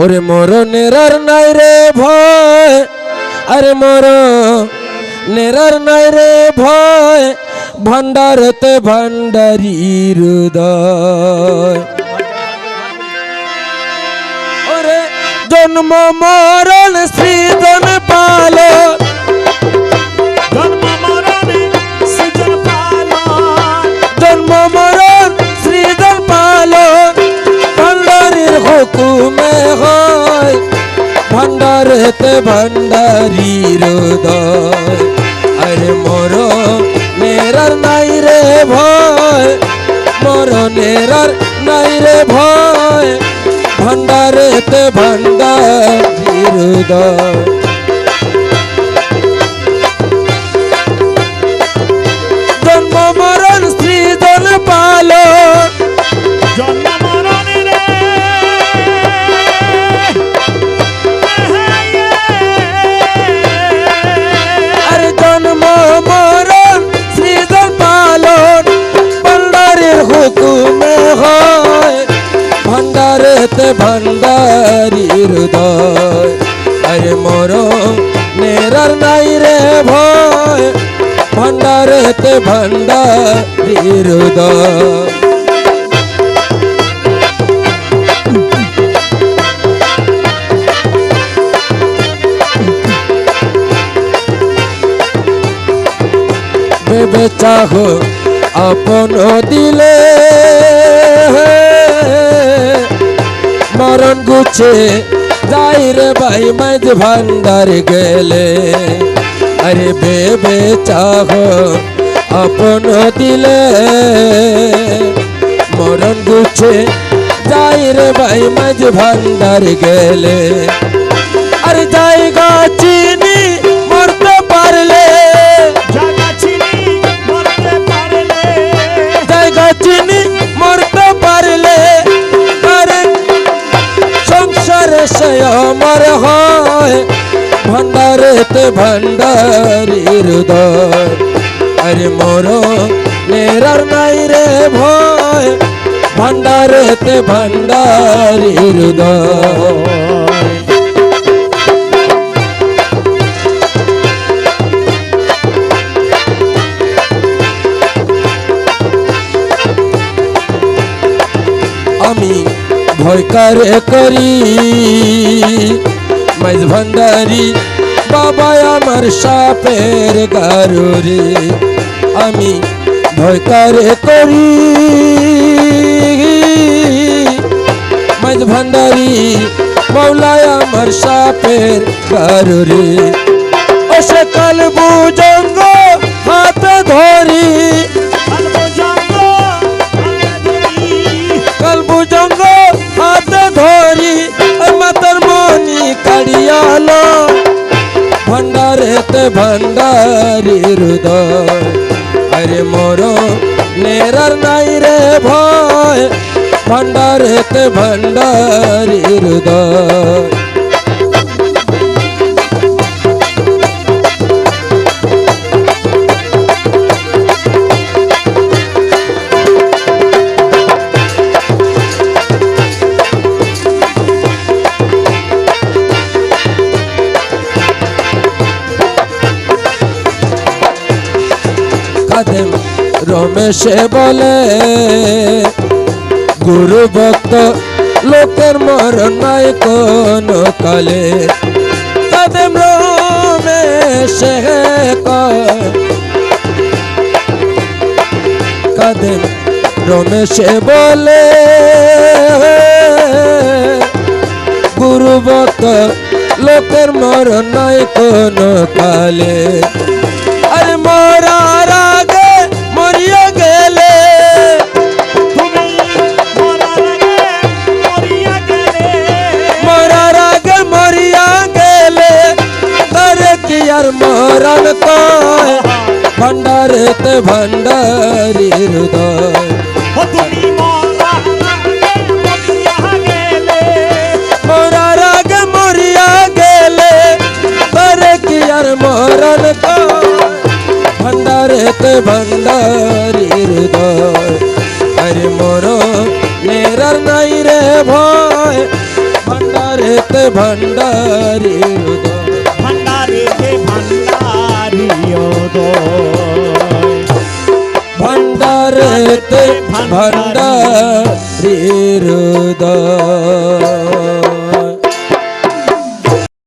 ওরে মরণের আর নাই রে ভয়। আরে মর নেরার নাই রে ভয়। ভান্ডারতে ভান্ডারি হৃদয়। ওরে জন্ম মরণ সৃজন পালন হুকুমে হয় ভান্ডারেতে ভান্ডারি হৃদয় আরে মর মেরার নাই রে ভয় মর নেরার নাই রে ভয় ভান্ডারেতে ভান্ডারি হৃদয় ভান্ডারেতে ভান্ডারি হৃদয় আরে মর নেরার নাই রে ভয় ভান্ডারেতে ভান্ডারি হৃদয় ভেবে চাহ আপন দিলে মরণ গুছে, যাই রে ভাই, মাইজ ভান্ডার গেলে। আরে বেবে চাহ, আপন দিলে। মরণ গুছে, যাই রে ভাই, মাইজ ভান্ডার গেলে। আরে যাই চিনি সে আমার হয়। ভান্ডারেতে ভান্ডারি হৃদয়। আরে মোর নেরার নাই রে ভয়। ভান্ডারেতে ভান্ডারি হৃদয়। ভয় কারে মাইজ ভান্ডারি বাবা আমার সাপের গারুরে। আমি ভয় কারে মাইজ ভান্ডারি মৌলায় আমার সাপের গারুরে। ও সে কাল ভান্ডারি হৃদয়। আরে মোর নেরার নাই রে ভয়। ভান্ডারেতে ভান্ডারি হৃদয়। খাদেম রমেশে বলে, গুরু ভক্ত, লোকের মরণ নাই কোন কালে। খাদেম রমেশে কাদেম রমেশে বলে, গুরু ভক্ত, লোকের মরণ নাই কোন কালে। আরে মরার কয় ভান্ডারেতে ভান্ডারি হৃদয়। মরার আগে মরিয়া গেলে তারে কি আর মরণ ভান্ডারেতে ভান্ডারি হৃদয়। আরে মর নেরার নাই রে ভয়। ভান্ডারে ভান্ডারেতে ভান্ডারি হৃদয়। ভান্ডারেতে ভান্ডারি ভান্ডারেতে ভণ্ডার হৃদয়।